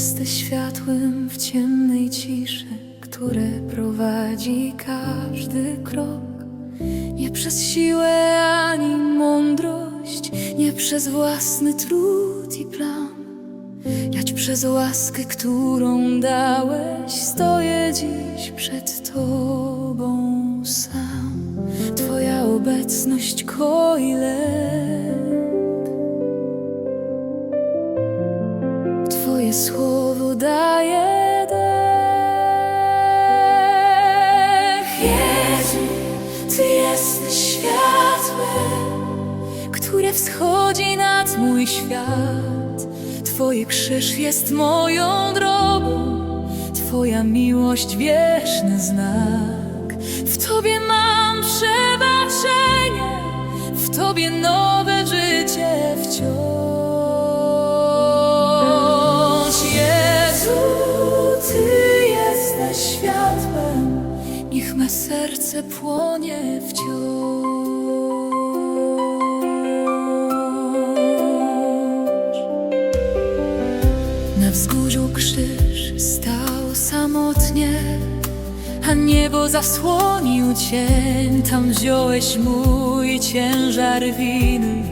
jesteś światłem w ciemnej ciszy, które prowadzi każdy krok. Nie przez siłę ani mądrość, nie przez własny trud i plan, lecz przez łaskę, którą dałeś, stoję dziś przed Tobą sam. Twoja obecność koi. Twoje słowo które wschodzi nad mój świat. Twoje krzyż jest moją drogą, Twoja miłość wieczny znak. W Tobie mam przebaczenie, w Tobie nowe życie wciąż. Jezu, Ty jesteś światłem, niech me serce płonie wciąż. Na wzgórzu krzyż stał samotnie, a niebo zasłonił cień. Tam wziąłeś mój ciężar winy,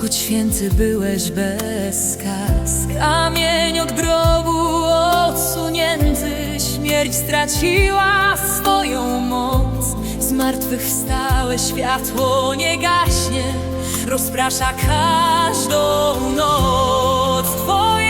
choć święty byłeś bez. Kamień od grobu odsunięty, śmierć straciła swoją moc. Zmartwychwstałe światło nie gaśnie, rozprasza każdą noc. Twoje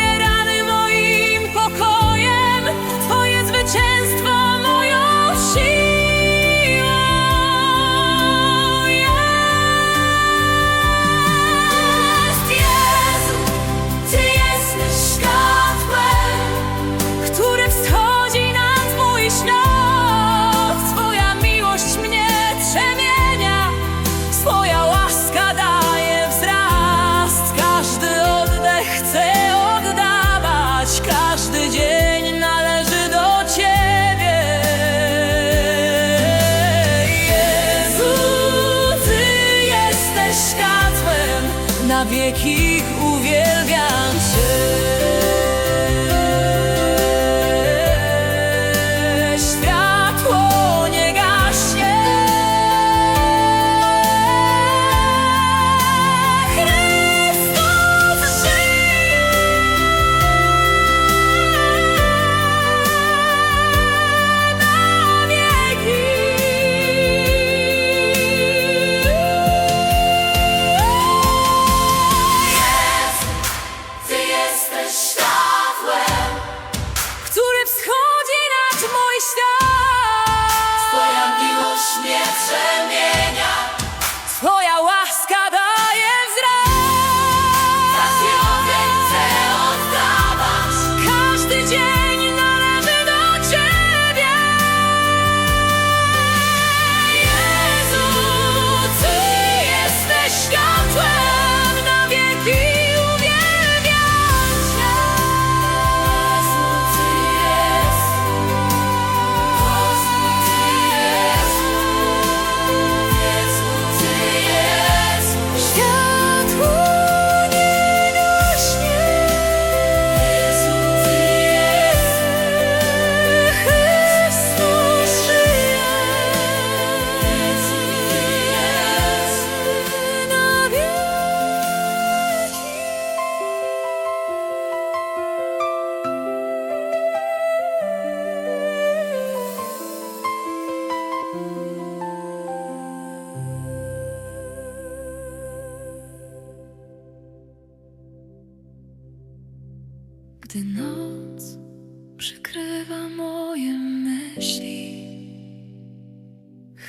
wieki uwielbiam Cię.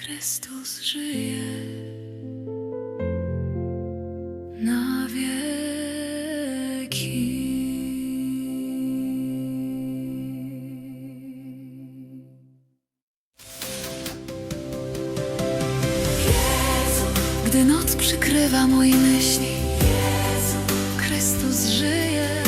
Chrystus żyje na wieki. Gdy noc przykrywa moje myśli, Chrystus żyje.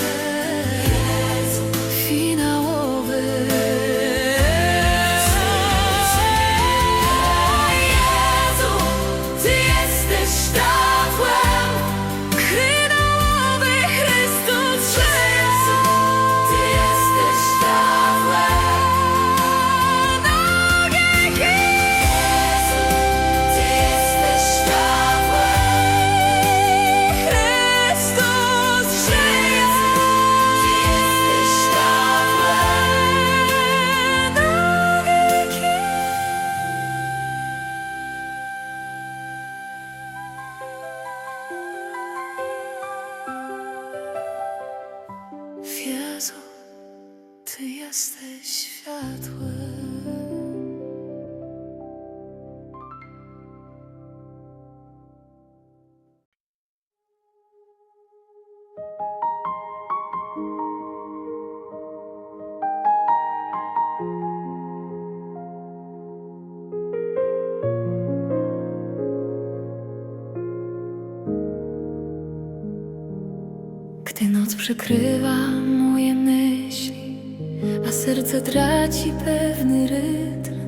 Światłem. Gdy noc przykrywa serce traci pewny rytm,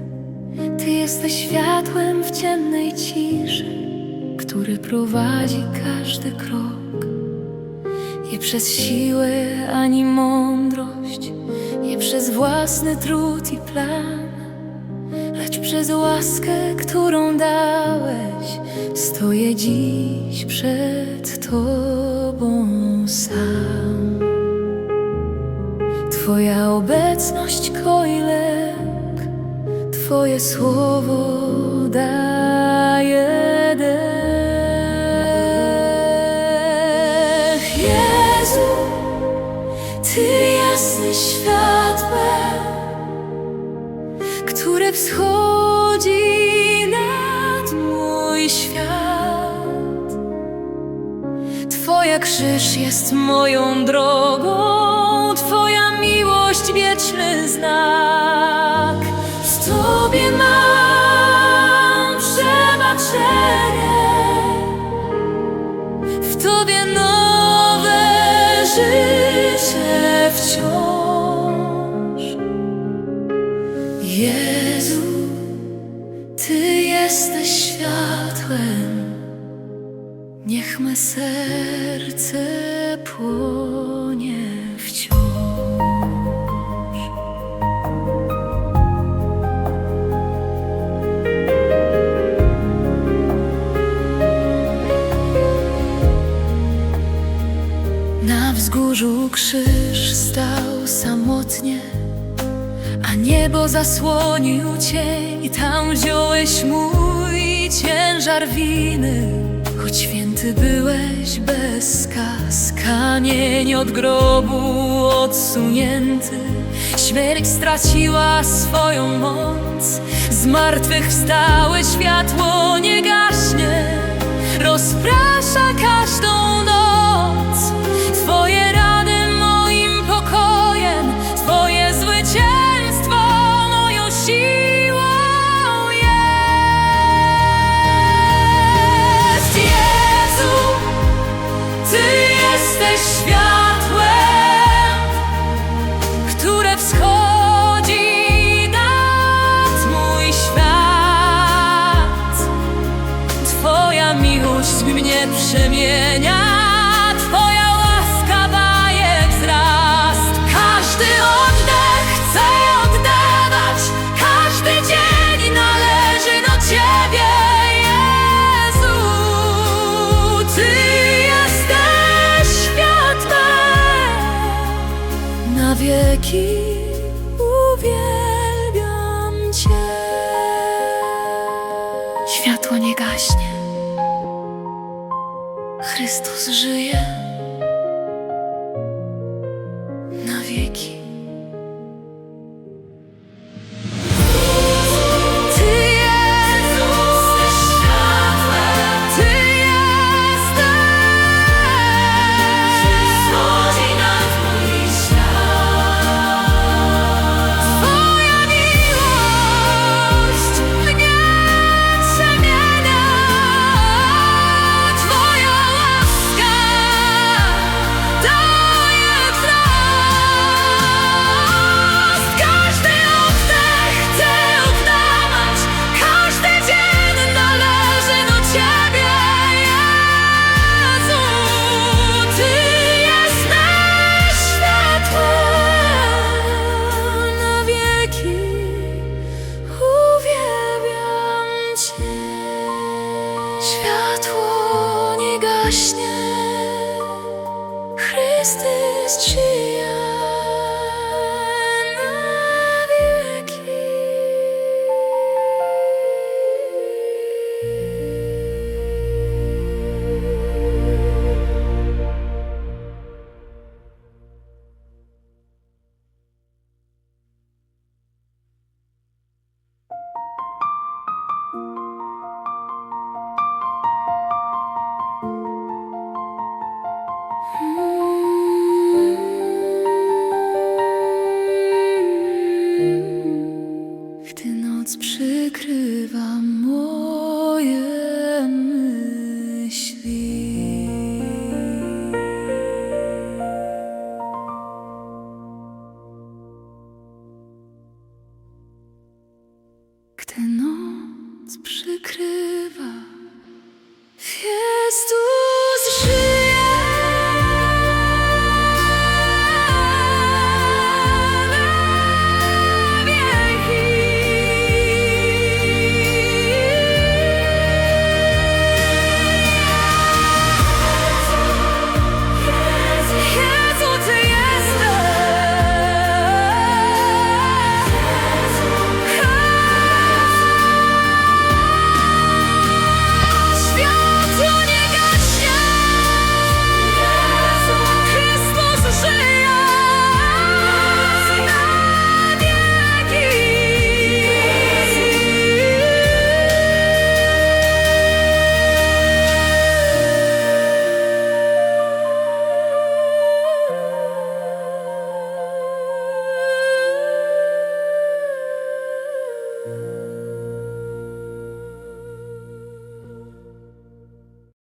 Ty jesteś światłem w ciemnej ciszy, który prowadzi każdy krok. Nie przez siłę ani mądrość, nie przez własny trud i plan, lecz przez łaskę, którą dałeś, stoję dziś przed Tobą sam. Twoja obecność koi lęk, Twoje słowo daje dech. Jezu, Ty jesteś światłem, które wschodzi nad mój świat. Twoja krzyż jest moją drogą, wieczny znak. Zasłonił cień. Tam wziąłeś mój ciężar winy. Choć święty byłeś bez skaz, kamień od grobu odsunięty, śmierć straciła swoją moc, z martwych wstałe światło nie gaśnie, rozprasza każdą noc. Twoja miłość mnie przemienia, Twoja łaska daje wzrast. Każdy oddech chcę oddawać, każdy dzień należy do Ciebie, Jezu. Ty jesteś światłem na wieki. Uwielbiam Cię. Światło nie gaśnie. Chrystus żyje tristes dias. Gdy noc przykrywa